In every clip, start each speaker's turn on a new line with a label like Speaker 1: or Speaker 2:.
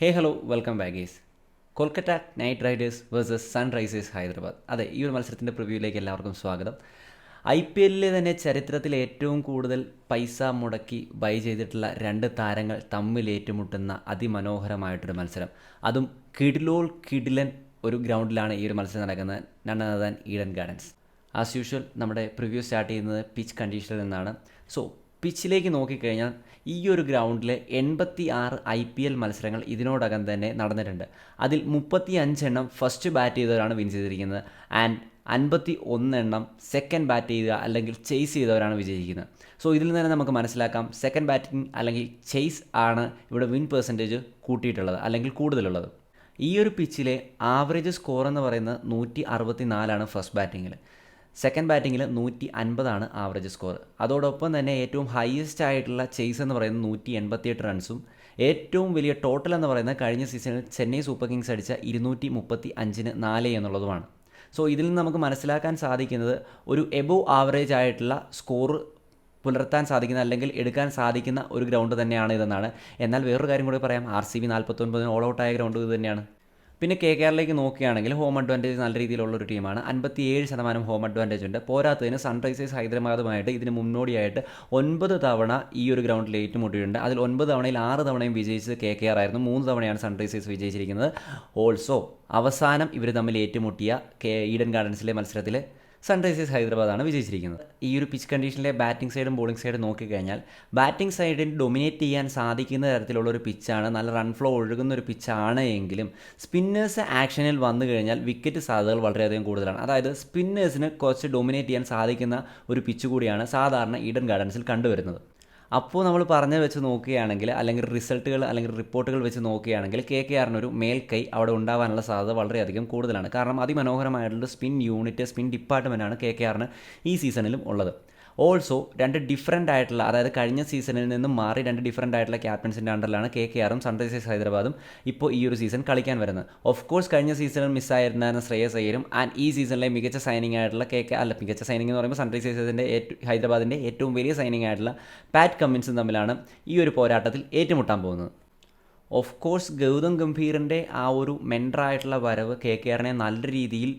Speaker 1: Hey hello welcome back guys Kolkata Knight Riders versus Sunrisers Hyderabad. അതെ ഈ ഒരു മത്സരത്തിന്റെ പ്രിവ്യൂയിലേക്ക് എല്ലാവർക്കും സ്വാഗതം. ഐ പി എല്ലിൽ തന്നെ ചരിത്രത്തിൽ ഏറ്റവും കൂടുതൽ പൈസ മുടക്കി ബൈ ചെയ്തിട്ടുള്ള രണ്ട് താരങ്ങൾ തമ്മിൽ ഏറ്റുമുട്ടുന്ന അതിമനോഹരമായിട്ടൊരു മത്സരം. അതും കിഡിലോൾ കിഡിലൻ ഒരു ഗ്രൗണ്ടിലാണ് ഈ ഒരു മത്സരം നടക്കുന്നത്. നൺ ഈഡൻ ഗാർഡൻസ് ആസ് യൂഷ്വൽ നമ്മുടെ പ്രിവ്യൂ സ്റ്റാർട്ട് ചെയ്യുന്നത് പിച്ച് കണ്ടീഷനിൽ നിന്നാണ്. സോ പിച്ചിലേക്ക് നോക്കിക്കഴിഞ്ഞാൽ ഈ ഒരു ഗ്രൗണ്ടിലെ എൺപത്തി ആറ് ഐ പി എൽ മത്സരങ്ങൾ ഇതിനോടകം തന്നെ നടന്നിട്ടുണ്ട്. അതിൽ മുപ്പത്തി അഞ്ചെണ്ണം ഫസ്റ്റ് ബാറ്റ് ചെയ്തവരാണ് വിൻ ചെയ്തിരിക്കുന്നത് ആൻഡ് അൻപത്തി ഒന്നെണ്ണം സെക്കൻഡ് ബാറ്റ് ചെയ്യുക അല്ലെങ്കിൽ ചേസ് ചെയ്തവരാണ് വിജയിക്കുന്നത്. സോ ഇതിൽ നിന്ന് തന്നെ നമുക്ക് മനസ്സിലാക്കാം സെക്കൻഡ് ബാറ്റിംഗ് അല്ലെങ്കിൽ ചേസ് ആണ് ഇവിടെ വിൻ പെർസെന്റേജ് കൂട്ടിയിട്ടുള്ളത് അല്ലെങ്കിൽ കൂടുതലുള്ളത്. ഈ ഒരു പിച്ചിലെ ആവറേജ് സ്കോർ എന്ന് പറയുന്നത് നൂറ്റി അറുപത്തി നാലാണ് ഫസ്റ്റ് ബാറ്റിങ്ങിൽ സെക്കൻഡ് ബാറ്റിങ്ങിൽ നൂറ്റി അൻപതാണ് ആവറേജ് സ്കോർ അതോടൊപ്പം തന്നെ ഏറ്റവും ഹയസ്റ്റ് ആയിട്ടുള്ള ചേസ് എന്ന് പറയുന്നത് നൂറ്റി എൺപത്തിയെട്ട് റൺസും ഏറ്റവും വലിയ ടോട്ടൽ എന്ന് പറയുന്നത് കഴിഞ്ഞ സീസണിൽ ചെന്നൈ സൂപ്പർ കിങ്സ് അടിച്ച ഇരുന്നൂറ്റി മുപ്പത്തി അഞ്ചിന് നാല് എന്നുള്ളതുമാണ്. സോ ഇതിൽ നിന്ന് നമുക്ക് മനസ്സിലാക്കാൻ സാധിക്കുന്നത് ഒരു എബോ ആവറേജ് ആയിട്ടുള്ള സ്കോർ പുലർത്താൻ സാധിക്കുന്ന അല്ലെങ്കിൽ എടുക്കാൻ സാധിക്കുന്ന ഒരു ഗ്രൗണ്ട് തന്നെയാണ് ഇതെന്നാണ്. എന്നാൽ വേറൊരു കാര്യം കൂടി പറയാം. ആർ സി ബി നാൽപ്പത്തൊൻപതിന് ഓൾ ഔട്ടായ ഗ്രൗണ്ട് ഇത് തന്നെയാണ്. പിന്നെ കെ കെ ആറിലേക്ക് നോക്കുകയാണെങ്കിൽ ഹോം അഡ്വാന്റേജ് നല്ല രീതിയിലുള്ള ഒരു ടീമാണ് അൻപത്തിയേഴ് ശതമാനം ഹോം അഡ്വാന്റേജ് ഉണ്ട്. പോരാത്തതിന് സൺറൈസേഴ്സ് ഹൈദരാബാദുമായിട്ട് ഇതിന് മുന്നോടിയായിട്ട് ഒൻപത് തവണ ഈ ഒരു ഗ്രൗണ്ടിൽ ഏറ്റുമുട്ടിയിട്ടുണ്ട്. അതിൽ ഒൻപത് തവണയിൽ ആറ് തവണയും വിജയിച്ചത് കെ കെ ആർ ആയിരുന്നു. മൂന്ന് തവണയാണ് സൺറൈസേഴ്സ് വിജയിച്ചിരിക്കുന്നത്. ഓൾസോ അവസാനം ഇവർ തമ്മിൽ ഏറ്റുമുട്ടിയ കെ ഈഡൻ ഗാർഡൻസിലെ മത്സരത്തിൽ സൺറൈസേഴ്സ് ഹൈദരാബാദാണ് വിജയിച്ചിരിക്കുന്നത്. ഈ ഒരു പിച്ച് കണ്ടീഷനിലെ ബാറ്റിംഗ് സൈഡും ബോളിംഗ് സൈഡും നോക്കിക്കഴിഞ്ഞാൽ ബാറ്റിംഗ് സൈഡിൽ ഡൊമിനേറ്റ് ചെയ്യാൻ സാധിക്കുന്ന തരത്തിലുള്ള ഒരു പിച്ചാണ് നല്ല റൺ ഫ്ലോ ഒഴുകുന്ന ഒരു പിച്ചാണ് എങ്കിലും സ്പിന്നേഴ്സ് ആക്ഷനിൽ വന്നു കഴിഞ്ഞാൽ വിക്കറ്റ് സാധ്യതകൾ വളരെയധികം കൂടുതലാണ്. അതായത് സ്പിന്നേഴ്സിന് കുറച്ച് ഡൊമിനേറ്റ് ചെയ്യാൻ സാധിക്കുന്ന ഒരു പിച്ച് കൂടിയാണ് സാധാരണ ഈഡൻ ഗാർഡൻസിൽ കണ്ടുവരുന്നത്. അപ്പോൾ നമ്മൾ പറഞ്ഞു വെച്ച് നോക്കുകയാണെങ്കിൽ അല്ലെങ്കിൽ റിസൾട്ടുകൾ അല്ലെങ്കിൽ റിപ്പോർട്ടുകൾ വെച്ച് നോക്കുകയാണെങ്കിൽ കെ കെ ആറിനൊരു മേൽക്കൈ അവിടെ ഉണ്ടാവാനുള്ള സാധ്യത വളരെയധികം കൂടുതലാണ്. കാരണം അതിമനോഹരമായിട്ടുള്ള സ്പിൻ യൂണിറ്റ് സ്പിൻ ഡിപ്പാർട്ട്മെന്റാണ് കെ കെ ആറിന് ഈ സീസണിലും ഉള്ളത്. ഓൾസോ രണ്ട് ഡിഫറന്റ് ആയിട്ടുള്ള അതായത് കഴിഞ്ഞ സീസണിൽ നിന്നും മാറി രണ്ട് ഡിഫറന്റ് ആയിട്ടുള്ള ക്യാപ്റ്റൻസിന്റെ അണ്ടറിലാണ് കെ കെ ആറും സൺറൈസേഴ്സ് ഹൈദരാബാദും ഇപ്പോൾ ഈ ഒരു സീസൺ കളിക്കാൻ വരുന്നത്. ഓഫ് കോഴ്സ് കഴിഞ്ഞ സീസണിൽ മിസ്സായിരുന്ന ശ്രേയസ് അയ്യരും. ആൻഡ് ഈ സീസണിലെ മികച്ച സൈനിങ് ആയിട്ടുള്ള കെ കെ അല്ല മികച്ച സൈനിങ് എന്ന് പറയുമ്പോൾ സൺറൈസേഴ്സിന്റെ ഏറ്റവും ഹൈദരാബാദിന്റെ ഏറ്റവും വലിയ സൈനിങ് ആയിട്ടുള്ള പാറ്റ് കമ്മിൻസും തമ്മിലാണ് ഈ ഒരു പോരാട്ടത്തിൽ ഏറ്റുമുട്ടാൻ പോകുന്നത്. ഓഫ് കോഴ്സ് ഗൗതം ഗംഭീറിന്റെ ആ ഒരു മെൻഡറായിട്ടുള്ള വരവ് കെ കെ ആറിനെ നല്ല രീതിയിൽ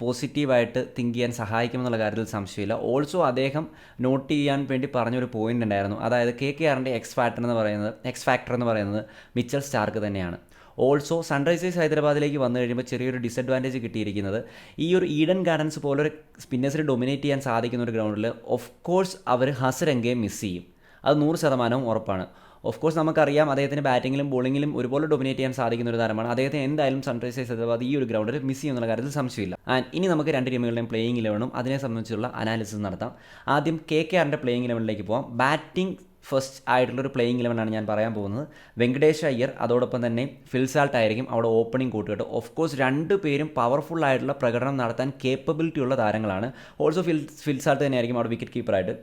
Speaker 1: പോസിറ്റീവായിട്ട് തിങ്ക് ചെയ്യാൻ സഹായിക്കുമെന്നുള്ള കാര്യത്തിൽ സംശയമില്ല. ഓൾസോ അദ്ദേഹം നോട്ട് ചെയ്യാൻ വേണ്ടി പറഞ്ഞൊരു പോയിന്റ് ഉണ്ടായിരുന്നു. അതായത് കെ കെ ആറിന്റെ എക്സ് ഫാക്ടർ എന്ന് പറയുന്നത് എക്സ് ഫാക്ടർ എന്ന് പറയുന്നത് മിച്ചൽ സ്റ്റാർക്ക് തന്നെയാണ്. ഓൾസോ സൺറൈസേഴ്സ് ഹൈദരാബാദിലേക്ക് വന്നു കഴിയുമ്പോൾ ചെറിയൊരു ഡിസഡ്വാന്റേജ് കിട്ടിയിരിക്കുന്നത്. ഈ ഒരു ഈഡൻ ഗാർഡൻസ് പോലൊരു സ്പിന്നേഴ്സിനെ ഡൊമിനേറ്റ് ചെയ്യാൻ സാധിക്കുന്ന ഒരു ഗ്രൗണ്ടിൽ ഓഫ് കോഴ്സ് അവർ ഹസരംഗയെ മിസ് ചെയ്യും. അത് നൂറ് ശതമാനവും ഉറപ്പാണ്. ഓഫ് കോഴ്സ് നമുക്കറിയാം അദ്ദേഹത്തിന് ബാറ്റിങ്ങിലും ബോളിങ്ങിലും ഒരുപോലെ ഡൊമിനേറ്റ് ചെയ്യാൻ സാധിക്കുന്ന ഒരു താരമാണ്. അദ്ദേഹത്തെ എന്തായാലും സൺറൈസേഴ്സ് ഹൈദരാബാദ് ഈ ഒരു ഗ്രൗണ്ടിൽ മിസ് ചെയ്യുന്ന കാര്യത്തിൽ സംശയമില്ല. ആൻഡ് ഇനി നമുക്ക് രണ്ട് ടീമുകളുടെയും പ്ലേയിങ് ഇലവനും അതിനെ സംബന്ധിച്ചുള്ള അനാലിസിസ് നടത്താം. ആദ്യം കെ കെ ആറിന്റെ പ്ലേയിങ് ഇലവനിലേക്ക് പോകാം ബാറ്റിംഗ് ഫസ്റ്റ് ആയിട്ടുള്ള ആയിട്ടുള്ളൊരു പ്ലേയിങ് ഇലവനാണ് ഞാൻ പറയാൻ പോകുന്നത്. വെങ്കടേഷ് അയ്യർ അതോടൊപ്പം തന്നെ ഫിൽസാൾട്ട് ആയിരിക്കും അവിടെ ഓപ്പണിംഗ് കൂട്ടുകെട്ട്. ഓഫ് കോഴ്സ് രണ്ട് പേരും പവർഫുൾ ആയിട്ടുള്ള പ്രകടനം നടത്താൻ കേപ്പബിലിറ്റി ഉള്ള താരങ്ങളാണ്. ഓൾസോ ഫിൽ ഫിൽസാൾട്ട് തന്നെയായിരിക്കും അവിടെ വിക്കറ്റ് കീപ്പറായിട്ട്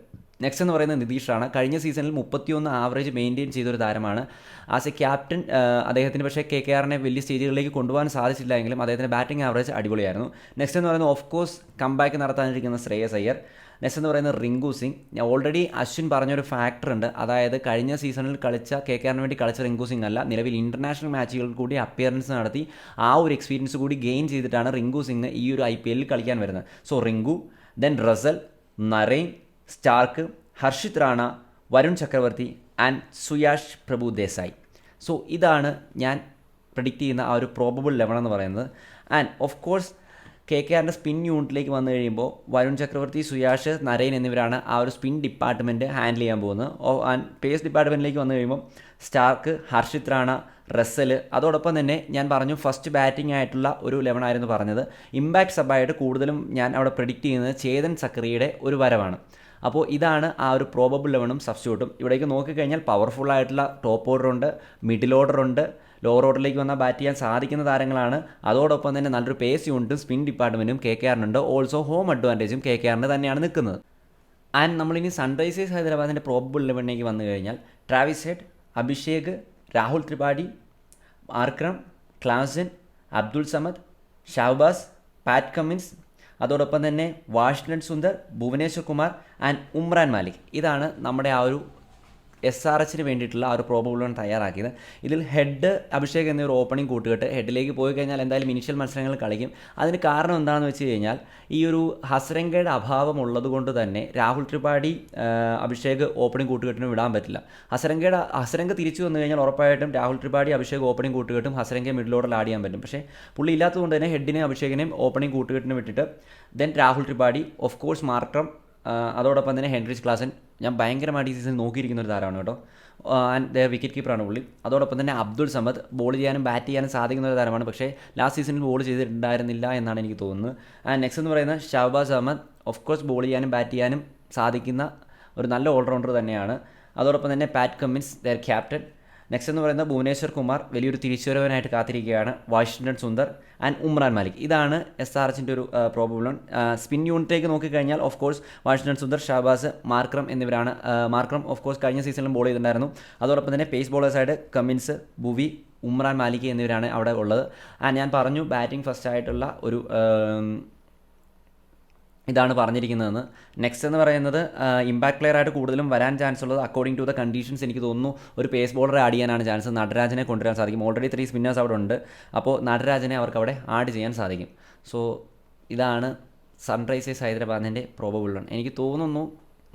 Speaker 1: നെക്സ്റ്റ് എന്ന് പറയുന്നത് നിതീഷാണ്. കഴിഞ്ഞ സീസണിൽ മുപ്പത്തിയൊന്ന് ആവറേജ് മെയിന്റെയിൻ ചെയ്തൊരു താരമാണ്. ആസ് എ ക്യാപ്റ്റൻ അദ്ദേഹത്തിന് പക്ഷേ കെ കെ ആറിനെ വലിയ സ്റ്റേജുകളിലേക്ക് കൊണ്ടുപോകാൻ സാധിച്ചില്ല എങ്കിലും അദ്ദേഹത്തിന്റെ ബാറ്റിംഗ് ആവറേജ് അടിപൊളിയായിരുന്നു. നെക്സ്റ്റ് എന്ന് പറയുന്നത് ഓഫ് കോഴ്സ് കംബാക്ക് നടത്താനിരിക്കുന്ന ശ്രേയസ് അയ്യർ. നെക്സ്റ്റ് എന്ന് പറയുന്നത് റിങ്കു സിംഗ്. ഞാൻ ഓൾറെഡി അശ്വിൻ പറഞ്ഞൊരു ഫാക്ടർ ഉണ്ട്. അതായത് കഴിഞ്ഞ സീസണിൽ കളിച്ച കെ കെ ആറിന് വേണ്ടി കളിച്ച റിങ്കു സിംഗ് അല്ല നിലവിൽ ഇന്റർനാഷണൽ മാച്ചുകളിൽ കൂടി അപ്പിയറൻസ് നടത്തി ആ ഒരു എക്സ്പീരിയൻസ് കൂടി ഗെയിൻ ചെയ്തിട്ടാണ് റിങ്കു സിംഗ് ഈ ഒരു ഐ പി എല്ലിൽ കളിക്കാൻ വരുന്നത്. So Rinku then Russell Narine Starc Harshit Rana Varun Chakravarthy and Suyash Prabhu Desai. So ഇതാണ് ഞാൻ പ്രഡിക്റ്റ് ചെയ്യുന്ന ആ ഒരു പ്രോബബിൾ ലെവൻ എന്ന് പറയുന്നത്. And of course K K ആറിന്റെ സ്പിൻ യൂണിറ്റിലേക്ക് വന്നു കഴിയുമ്പോൾ വരുൺ ചക്രവർത്തി സുയാഷ് നരയൻ എന്നിവരാണ് ആ ഒരു സ്പിൻ ഡിപ്പാർട്ട്മെന്റ് ഹാൻഡിൽ ചെയ്യാൻ പോകുന്നത്. ആൻഡ് പേസ് ഡിപ്പാർട്ട്മെന്റിലേക്ക് വന്നു കഴിയുമ്പോൾ സ്റ്റാർക്ക് ഹർഷിത് റാണ റസൽ അതോടൊപ്പം തന്നെ ഞാൻ പറഞ്ഞു ഫസ്റ്റ് ബാറ്റിംഗ് ആയിട്ടുള്ള ഒരു ലെവൻ ആയിരുന്നു പറഞ്ഞത്. ഇമ്പാക്ട് സബായിട്ട് കൂടുതലും ഞാൻ അവിടെ പ്രഡിക്റ്റ് ചെയ്യുന്നത് ചേതൻ സക്രിയുടെ ഒരു വരവാണ്. അപ്പോൾ ഇതാണ് ആ ഒരു പ്രോബബിൾ ലെവനും സബ്സ്റ്റിറ്റ്യൂട്ടും ഇവിടേക്ക് നോക്കിക്കഴിഞ്ഞാൽ പവർഫുൾ ആയിട്ടുള്ള ടോപ്പ് ഓർഡർ ഉണ്ട് മിഡിൽ ഓർഡർ ഉണ്ട്. ലോവർ ഓർഡറിലേക്ക് വന്നാൽ ബാറ്റ് ചെയ്യാൻ സാധിക്കുന്ന താരങ്ങളാണ്. അതോടൊപ്പം തന്നെ നല്ലൊരു പേസ് യൂണിറ്റും സ്പിൻ ഡിപ്പാർട്ട്മെന്റും കെ കെ ആറിനുണ്ട് ഓൾസോ ഹോം അഡ്വാന്റേജും കെ കെ ആറിന് തന്നെയാണ് നിൽക്കുന്നത്. ആൻഡ് നമ്മളിനി സൺറൈസേഴ്സ് ഹൈദരാബാദിന്റെ പ്രോബബിൾ ലെവനിലേക്ക് വന്നു കഴിഞ്ഞാൽ Travis Head Abhishek Rahul Tripathi Markram Klaasen Abdul Samad Shahbaz Pat Cummins അതോടൊപ്പം തന്നെ വാഷ്ലൻ സുന്ദർ ഭുവനേശ്വർ കുമാർ ആൻഡ് ഉമ്രാൻ മാലിക്. ഇതാണ് നമ്മുടെ ആ ഒരു എസ് ആർ എച്ചിന് വേണ്ടിയിട്ടുള്ള ആ ഒരു പ്രോബബിളാണ് തയ്യാറാക്കിയത്. ഇതിൽ ഹെഡ് അഭിഷേക് എന്നൊരു ഓപ്പണിംഗ് കൂട്ടുകെട്ട് ഹെഡിലേക്ക് പോയി കഴിഞ്ഞാൽ എന്തായാലും ഇനിഷ്യൽ മത്സരങ്ങൾ കളിക്കും. അതിന് കാരണം എന്താണെന്ന് വെച്ച് കഴിഞ്ഞാൽ ഈ ഒരു ഹസരംഗയുടെ അഭാവം ഉള്ളതുകൊണ്ട് തന്നെ രാഹുൽ ത്രിപാഠി അഭിഷേക് ഓപ്പണിംഗ് കൂട്ടുകെട്ടിന് വിടാൻ പറ്റില്ല. ഹസരംഗയുടെ ഹസരംഗ തിരിച്ചു വന്നു കഴിഞ്ഞാൽ ഉറപ്പായിട്ടും രാഹുൽ ത്രിപാഠി അഭിഷേക് ഓപ്പണിംഗ് കൂട്ടുകെട്ടും ഹസരംഗ മിഡിൽ ഓർഡർ ആഡ് ചെയ്യാൻ പറ്റും. പക്ഷേ പുള്ളി ഇല്ലാത്തതുകൊണ്ട് തന്നെ ഹെഡിനെയും അഭിഷേകിനെയും ഓപ്പണിംഗ് കൂട്ടുകെട്ടിന് വിട്ടിട്ട് then Rahul Tripathi of course Markram അതോടൊപ്പം തന്നെ ഹെൻറിച്ച് ക്ലാസൻ ഞാൻ ഭയങ്കരമായിട്ട് ഈ സീസൺ നോക്കിയിരിക്കുന്ന ഒരു താരമാണ് കേട്ടോ. ആൻഡ് വിക്കറ്റ് കീപ്പറാണ് പുള്ളി. അതോടൊപ്പം തന്നെ അബ്ദുൾ സമദ് ബോൾ ചെയ്യാനും ബാറ്റ് ചെയ്യാനും സാധിക്കുന്ന ഒരു താരമാണ്. പക്ഷേ ലാസ്റ്റ് സീസണിൽ ബോൾ ചെയ്തിട്ടുണ്ടായിരുന്നില്ല എന്നാണ് എനിക്ക് തോന്നുന്നത്. ആൻഡ് നെക്സ്റ്റ് എന്ന് പറയുന്നത് Shahbaz Ahmed. Of course ball ചെയ്യാനും ബാറ്റ് ചെയ്യാനും സാധിക്കുന്ന ഒരു നല്ല ഓൾറൗണ്ടർ തന്നെയാണ്. അതോടൊപ്പം തന്നെ Pat Cummins the captain next എന്ന് പറയുന്നത് ഭുവനേശ്വർ കുമാർ വലിയൊരു തിരിച്ചുവരവനായിട്ട് കാത്തിരിക്കുകയാണ്. Washington Sundar and Umran Malik. ഇതാണ് എസ് ആർ എച്ചിന്റെ ഒരു പ്രോബ്ലം സ്പിൻ യൂണിറ്റിലേക്ക് നോക്കിക്കഴിഞ്ഞാൽ of course Washington Sundar Shahbaz Markram എന്നിവരാണ്. മാർക്രം ഓഫ് കോഴ്സ് കഴിഞ്ഞ സീസണിലും ബോൾ ചെയ്തിട്ടുണ്ടായിരുന്നു. അതോടൊപ്പം തന്നെ പേസ് ബോളേഴ്സായിട്ട് കമ്മിൻസ് ബുവി ഉമ്രാൻ മാലിക് എന്നിവരാണ് അവിടെ ഉള്ളത്. ആൻഡ് ഞാൻ പറഞ്ഞു ബാറ്റിംഗ് ഫസ്റ്റ് ആയിട്ടുള്ള ഒരു ഇതാണ് പറഞ്ഞിരിക്കുന്നതെന്ന്. നെക്സ്റ്റ് എന്ന് പറയുന്നത് ഇമ്പാക്ട് പ്ലെയർ ആയിട്ട് കൂടുതലും വരാൻ ചാൻസ് ഉള്ളത് അക്കോർഡിംഗ് ടു ദ കണ്ടീഷൻസ് എനിക്ക് തോന്നുന്നു ഒരു പേസ് ബോളറെ ആഡ് ചെയ്യാനാണ് ചാൻസ് നടരാജനെ കൊണ്ടുവരാൻ സാധിക്കും. ഓൾറെഡി ത്രീ സ്പിന്നേഴ്സ് അവിടെ ഉണ്ട്. അപ്പോൾ നടരാജനെ അവർക്ക് അവിടെ ആഡ് ചെയ്യാൻ സാധിക്കും. സോ ഇതാണ് സൺറൈസേഴ്സ് ഹൈദരാബാദിന്റെ പ്രോബബിൾ റൺ എനിക്ക് തോന്നുന്നു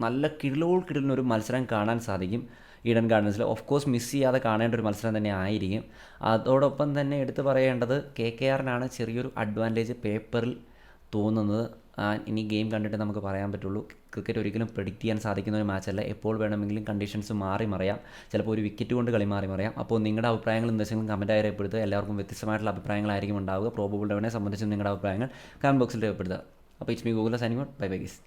Speaker 1: നല്ല കിടിലോൾ കിടിലിനൊരു മത്സരം കാണാൻ സാധിക്കും ഈഡൻ ഗാർഡൻസിൽ. ഓഫ് കോഴ്സ് മിസ് ചെയ്യാതെ കാണേണ്ട ഒരു മത്സരം തന്നെ ആയിരിക്കും. അതോടൊപ്പം തന്നെ എടുത്തു പറയേണ്ടത് കെ കെ ആറിനാണ് ചെറിയൊരു അഡ്വാന്റേജ് പേപ്പറിൽ തോന്നുന്നത്. ഇനി ഗെയിം കണ്ടിട്ട് നമുക്ക് പറയാൻ പറ്റുള്ളൂ. ക്രിക്കറ്റ് ഒരിക്കലും പ്രെഡിക്റ്റ് ചെയ്യാൻ സാധിക്കുന്ന ഒരു മാച്ചല്ല എപ്പോൾ വേണമെങ്കിലും കണ്ടീഷൻസ് മാറി മറിയാം. ചിലപ്പോൾ ഒരു വിക്കറ്റ് കൊണ്ട് കളി മാറി മറിയാം. അപ്പോൾ നിങ്ങളുടെ അഭിപ്രായങ്ങൾ എന്തെങ്കിലും കമന്റായി രേഖപ്പെടുത്തുക. എല്ലാവർക്കും വ്യത്യസ്തമായിട്ടുള്ള അഭിപ്രായങ്ങളായിരിക്കും ഉണ്ടാവുക. പ്രോബബിൾ ഡവനെ സംബന്ധിച്ച് നിങ്ങളുടെ അഭിപ്രായങ്ങൾ കമന്റ് ബോക്സിൽ രേഖപ്പെടുത്തുക. അപ്പോൾ it's me Google signing bye bye guys